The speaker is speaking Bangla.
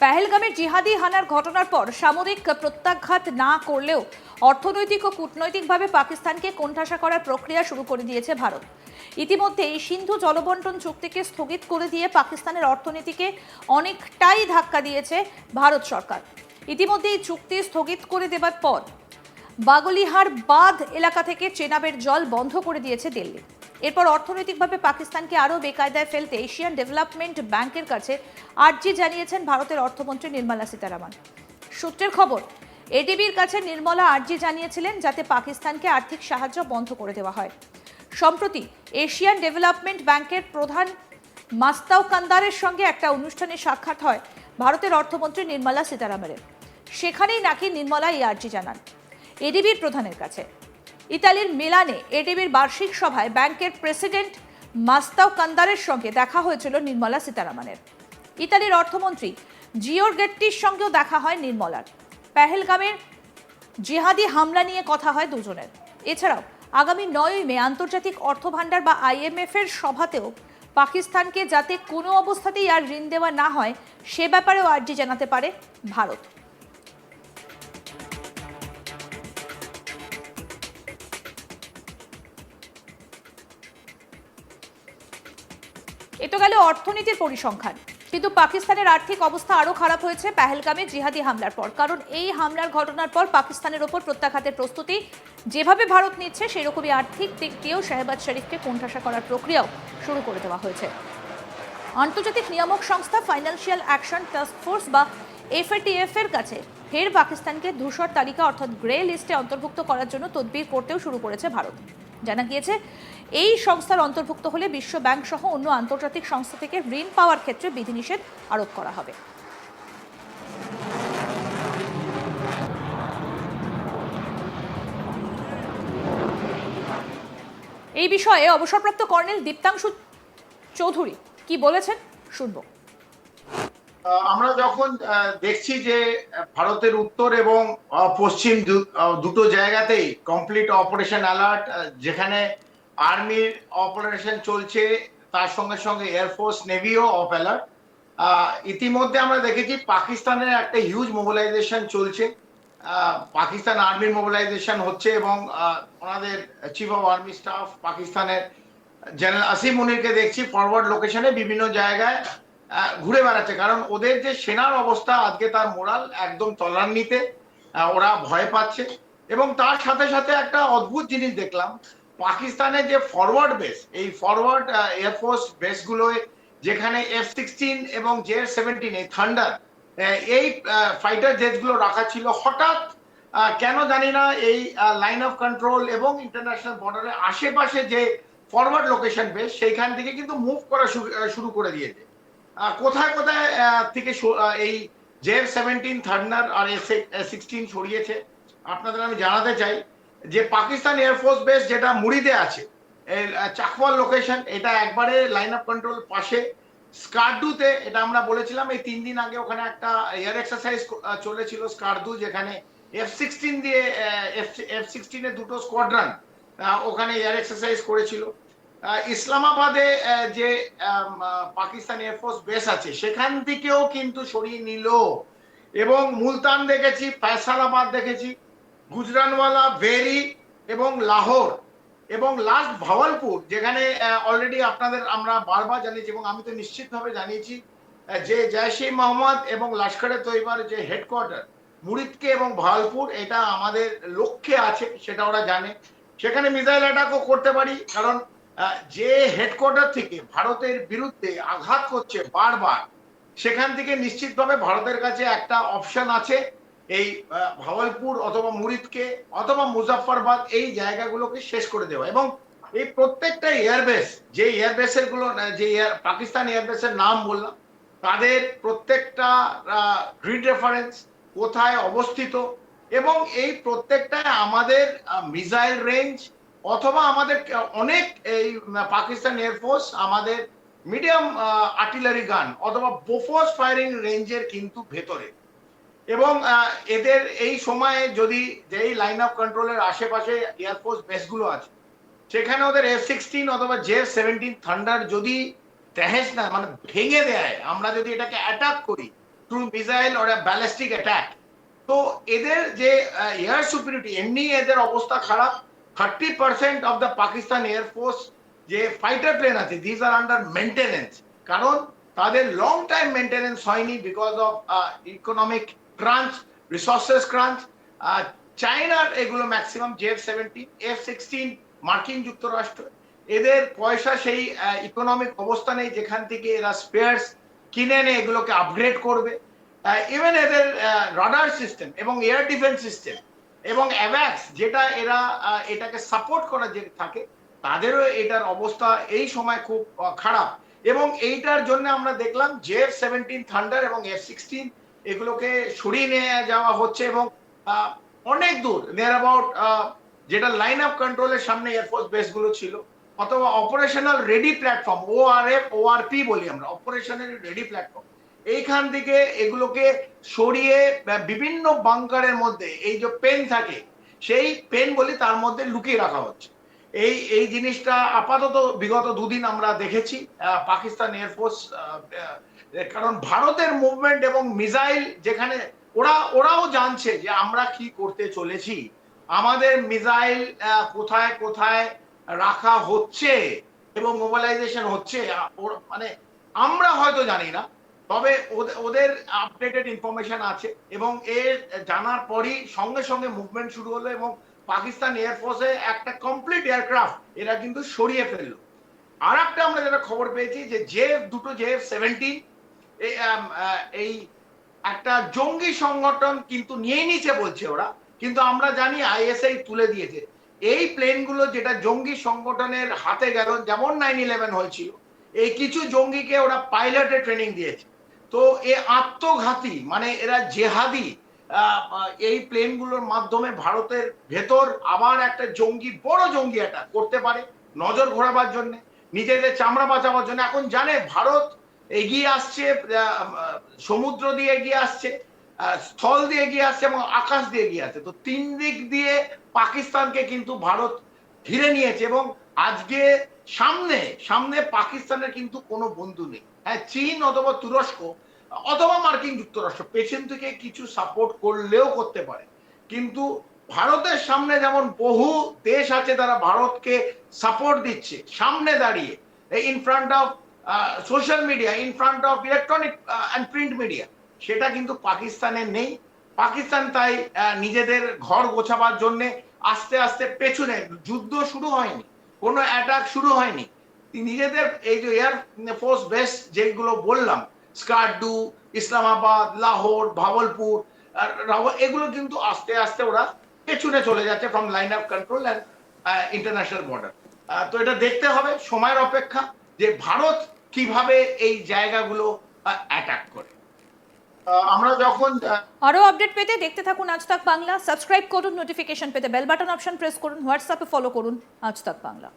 পেহেলগামের জিহাদি হানার ঘটনার পর সামরিক প্রত্যাঘাত না করলেও অর্থনৈতিক ও কূটনৈতিকভাবে পাকিস্তানকে কোণঠাসা করার প্রক্রিয়া শুরু করে দিয়েছে ভারত। ইতিমধ্যে এই সিন্ধু জলবন্টন চুক্তিকে স্থগিত করে দিয়ে পাকিস্তানের অর্থনীতিকে অনেকটাই ধাক্কা দিয়েছে ভারত সরকার। ইতিমধ্যে এই চুক্তি স্থগিত করে দেবার পর বাগলিহার বাঁধ এলাকা থেকে চেনাবের জল বন্ধ করে দিয়েছে দিল্লি। এরপর অর্থনৈতিকভাবে পাকিস্তানকে আরও বেকায়দায় ফেলতে এশিয়ান ডেভেলপমেন্ট ব্যাংকের কাছে আর্জি জানিয়েছেন ভারতের অর্থমন্ত্রী নির্মলা সীতারামন। সূত্রের খবর, এডিবির কাছে নির্মলা আর্জি জানিয়েছিলেন যাতে পাকিস্তানকে আর্থিক সাহায্য বন্ধ করে দেওয়া হয়। সম্প্রতি, এশিয়ান ডেভেলপমেন্ট ব্যাংকের প্রধান মাস্তাও কান্দারের সঙ্গে একটা অনুষ্ঠানে সাক্ষাৎ হয় ভারতের অর্থমন্ত্রী নির্মলা সীতারামনের। সেখানেই নাকি নির্মলা এই আর্জি জানান। এডিবির প্রধানের কাছে। ইতালির মিলানে এডিবির বার্ষিক সভায় ব্যাংকের প্রেসিডেন্ট মাস্তাও কান্দারের সঙ্গে দেখা হয়েছিল নির্মলা সীতারামনের। ইতালির অর্থমন্ত্রী জিওর গেট্টির সঙ্গেও দেখা হয় নির্মলার। পেহেলগামের জিহাদি হামলা নিয়ে কথা হয় দুজনের। এছাড়াও আগামী নয়ই মে আন্তর্জাতিক অর্থ ভাণ্ডার বা আইএমএফ এর সভাতেও পাকিস্তানকে যাতে কোনো অবস্থাতেই আর ঋণ দেওয়া না হয়, সে ব্যাপারেও আর্জি জানাতে পারে ভারত। এ তো গেল অর্থনীতির পরিসংখ্যান। কিন্তু পাকিস্তানের আর্থিক অবস্থা আরও খারাপ হয়েছে পেহেলগামে জিহাদি হামলার পর। কারণ এই হামলার ঘটনার পর পাকিস্তানের ওপর প্রত্যাঘাতের প্রস্তুতি যেভাবে ভারত নিচ্ছে, সেরকমই আর্থিক দিক দিয়েও শাহবাজ শরীফকে কোণঠাসা করার প্রক্রিয়াও শুরু করে দেওয়া হয়েছে। আন্তর্জাতিক নিয়ামক সংস্থা ফাইন্যান্সিয়াল অ্যাকশন টাস্ক ফোর্স বা এফএটিএফ এর কাছে ফের পাকিস্তানকে ধূসর তালিকা অর্থাৎ গ্রে লিস্টে অন্তর্ভুক্ত করার জন্য তদবির করতেও শুরু করেছে ভারত। জানা গিয়েছে, এই সংস্থার অন্তর্ভুক্ত হলে বিশ্ব ব্যাংক সহ অন্য আন্তর্জাতিক সংস্থা থেকে ঋণ পাওয়ার ক্ষেত্রে বিধিনিষেধ আরোপ করা হবে। এই বিষয়ে অবসরপ্রাপ্ত কর্নেল দীপ্তাংশু চৌধুরী কি বলেছেন, শুনব। আমরা যখন দেখছি যে ভারতের উত্তর এবং পশ্চিম দুটো জায়গাতেই কমপ্লিট অপারেশন অ্যালার্ট যেখানে আর্মির অপারেশন চলছে, তার সঙ্গে সঙ্গে এয়ারফোর্স নেভিও অফ অ্যালার্ট ইতিমধ্যে আমরা দেখেছি পাকিস্তানের একটা হিউজ মোবিলাইজেশন চলছে। পাকিস্তান আর্মির মোবিলাইজেশন হচ্ছে এবং ওনাদের চিফ অফ আর্মি স্টাফ পাকিস্তানের জেনারেল আসিম মুনিরকে দেখছি ফরওয়ার্ড লোকেশনে বিভিন্ন জায়গায় ঘুরে বেড়াচ্ছে। কারণ ওদের যে সেনার অবস্থা আজকে তার মোরাল একদম তলান্নিতে আহ, ওরা ভয় পাচ্ছে। এবং তার সাথে সাথে একটা অদ্ভুত জিনিস দেখলাম। পাকিস্তানের যে ফরওয়ার্ড বেস এই ফরওয়ার্ড এয়ারফোর্স বেসগুলোয় যেখানে এফ সিক্সটিন এবং জে সেভেন্টিন এই থান্ডার এই ফাইটার জেটগুলো রাখা ছিল হঠাৎ কেন জানি না এই লাইন অফ কন্ট্রোল এবং ইন্টারন্যাশনাল বর্ডারের আশেপাশে যে ফরওয়ার্ড লোকেশন বেস সেইখান থেকে কিন্তু মুভ করা শুরু- করে দিয়েছে। কোথায় কোথায় থেকে এই জেফ সেভেন্টিন থার্ডনার আর সিক্সটিন ছড়িয়েছে? আপনাদের আমি জানাতে চাই যে পাকিস্তান এয়ারফোর্স বেস যেটা মুড়িতে আছে চাকওয়াল লোকেশন এটা একবারে লাইন অফ কন্ট্রোল পাশে। স্কার্ডুতে এটা আমরা বলেছিলাম, এই তিন দিন আগে ওখানে একটা এয়ার এক্সারসাইজ চলেছিল স্কার্দু, যেখানে এফ সিক্সটিন দিয়ে এফ সিক্সটিনের দুটো স্কোয়াড্রান ওখানে এয়ার এক্সারসাইজ করেছিল। ইসলামাবাদে যে পাকিস্তান এয়ারফোর্স বেস আছে, সেখান থেকেও কিন্তু সরিয়ে নিল। এবং মুলতান দেখেছি, ফয়সালাবাদ দেখেছি, গুজরানওয়ালা, ভেরি এবং লাহোর। এবং লাস্ট ভাওয়ালপুর, যেখানে অলরেডি আপনাদের আমরা বারবার জানিয়েছি এবং আমি তো নিশ্চিতভাবে জানিয়েছি যে জয়শে মোহাম্মদ এবং লস্করে তৈবার যে হেডকোয়ার্টার মুরিদকে এবং ভাওয়ালপুর, এটা আমাদের লক্ষ্যে আছে, সেটা ওরা জানে। সেখানে মিসাইল অ্যাটাকও করতে পারি, কারণ যে হেডকোয়ার্টার থেকে ভারতের বিরুদ্ধে আঘাত করছে বারবার, সেখান থেকে নিশ্চিতভাবে ভারতের কাছে একটা অপশন আছে। এই ভাওয়ালপুর অথবা মুরিদকে অথবা মুজাফফরবাদ এই জায়গাগুলোকে শেষ করে দেওয়া। এবং এই প্রত্যেকটা এয়ারবেস যে এয়ারবেসেরগুলো যে পাকিস্তান এয়ারবেসের নাম বললাম, তাদের প্রত্যেকটা গ্রিড রেফারেন্স কোথায় অবস্থিত? এবং এই প্রত্যেকটায় আমাদের মিসাইল রেঞ্জ অথবা আমাদের অনেক এই পাকিস্তান এয়ারফোর্স আমাদের মিডিয়াম আর্টিলারি গান অথবা বোফোর্স ফায়ারিং রেঞ্জের কিন্তু ভেতরে। এবং এদের এই সময়ে যদি যেই লাইন অফ কন্ট্রোলের আশেপাশে এয়ারফোর্স বেসগুলো আছে, সেখানে ওদের এফ সিক্সটিন অথবা জে সেভেন্টিন থান্ডার যদি তেহেস না মানে ভেঙে দেয়, আমরা যদি এটাকে অ্যাটাক করি through missile or ballistic attack তো এদের যে এয়ার সুপিরিটি এমনি এদের অবস্থা খারাপ thirty percent of the Pakistan air force যে ফাইটার প্লেন আছে দিস আর আন্ডার মেনটেনেন্স কারণ তাদের লং টাইম মেনটেনেন্স হয়নি because of economic crunch resources crunch চায়নার এগুলো maximum J F seventeen F sixteen মার্কিন যুক্তরাষ্ট্র, এদের পয়সা সেই ইকোনমিক অবস্থা নেই যেখান থেকে এরা স্পেয়ার্স কিনে এনে এগুলোকে আপগ্রেড করবে। ইভেন এদের রাডার সিস্টেম এবং এয়ার ডিফেন্স সিস্টেম এবং অ্যাভ্যাক্স যেটা এরা এটাকে সাপোর্ট করা যে থাকে, তাদেরও এটার অবস্থা এই সময় খুব খারাপ। এবং এইটার জন্য আমরা দেখলাম জে এফ সেভেন্টিন থান্ডার এবং এফ সিক্সটিন এগুলোকে সরিয়ে নিয়ে যাওয়া হচ্ছে এবং অনেক দূর নিয়ার অ্যাবাউট যেটা লাইন অফ কন্ট্রোলের সামনে এয়ারফোর্স বেসগুলো ছিল, অথবা operational ready platform O R F O R P বলি আমরা অপারেশনাল রেডি প্ল্যাটফর্ম এইখান থেকে এগুলোকে সরিয়ে বিভিন্ন বাংকারের মধ্যে এই যে পেন থাকে, সেই পেন বলি তার মধ্যে লুকিয়ে রাখা হচ্ছে। এই এই জিনিসটা আপাতত বিগত দুদিন আমরা দেখেছি পাকিস্তান এয়ারফোর্স কারণ ভারতের মুভমেন্ট এবং মিসাইল যেখানে, ওরা, ওরাও জানছে যে আমরা কি করতে চলেছি। আমাদের মিসাইল কোথায় কোথায় রাখা হচ্ছে এবং মোবাইলাইজেশন হচ্ছে মানে আমরা হয়তো জানি না। তবে ওদে- ওদের আপডেটেড ইনফরমেশন আছে এবং এর জানার পরই সঙ্গে সঙ্গে মুভমেন্ট শুরু হলো এবং পাকিস্তান এয়ারফোর্সে একটা কমপ্লিট এয়ারক্রাফট এরা কিন্তু সরিয়ে ফেলল। আর একটা আমরা যেটা খবর পেয়েছি যে জে দুটো জে সেভেন্টিন এই একটা জঙ্গি সংগঠন কিন্তু নিয়ে নিচে বলছে ওরা, কিন্তু আমরা জানি আইএসআই তুলে দিয়েছে। এই প্লেনগুলো যেটা জঙ্গি সংগঠনের হাতে গেল, যেমন নাইন ইলেভেন হয়েছিল, এই কিছু জঙ্গিকে ওরা পাইলটে ট্রেনিং দিয়েছে। তো এ আত্মঘাতী মানে এরা জেহাদি এই প্লেনগুলোর মাধ্যমে ভারতের ভেতর আবার একটা জঙ্গি, বড় জঙ্গি এটা করতে পারে, নজর ঘোরাবার জন্য, নিজেদের চামড়া বাঁচাবার জন্য। এখন জানে, ভারত এগিয়ে আসছে সমুদ্র দিয়ে এগিয়ে আসছে স্থল দিয়ে এগিয়ে আসছে এবং আকাশ দিয়ে এগিয়ে আসছে। তো তিন দিক দিয়ে পাকিস্তানকে কিন্তু ভারত ঘিরে নিয়েছে এবং আজকে সামনে সামনে পাকিস্তানের কিন্তু কোনো বন্ধু নেই। হ্যাঁ চীন অথবা তুরস্ক অথবা মার্কিন যুক্তরাষ্ট্র পেছন থেকে কিছু সাপোর্ট করলেও করতে পারে। কিন্তু ভারতের সামনে যেমন বহু দেশ আছে তারা ভারতকে সাপোর্ট দিচ্ছে, সামনে দাঁড়িয়ে in front of social media in front of electronic and print media সেটা কিন্তু পাকিস্তানের নেই। পাকিস্তান তাই নিজেদের ঘর গোছাবার জন্য আস্তে আস্তে পেছনে, যুদ্ধ শুরু হয়নি। কোনো অ্যাটাক শুরু হয়নি। নিজেদের এই যে এয়ার ফোর্স বেস যেগুলো বললাম স্কার্ডু ইসলামাবাদ লাহোর ভাবলপুর এগুলো কিন্তু আস্তে আস্তে ওরা পেছনে চলে যাচ্ছে from line of control and international border তো এটা দেখতে হবে, সময়ের অপেক্ষা যে ভারত কীভাবে এই জায়গাগুলো অ্যাটাক করে। আমরা যখন আরও আপডেট পেতে দেখতে থাকুন আজ তাক বাংলা। সাবস্ক্রাইব করুন নোটিফিকেশন পেতে বেল বাটন অপশন প্রেস করুন হোয়াটসঅ্যাপে ফলো করুন, আজ তাক বাংলা।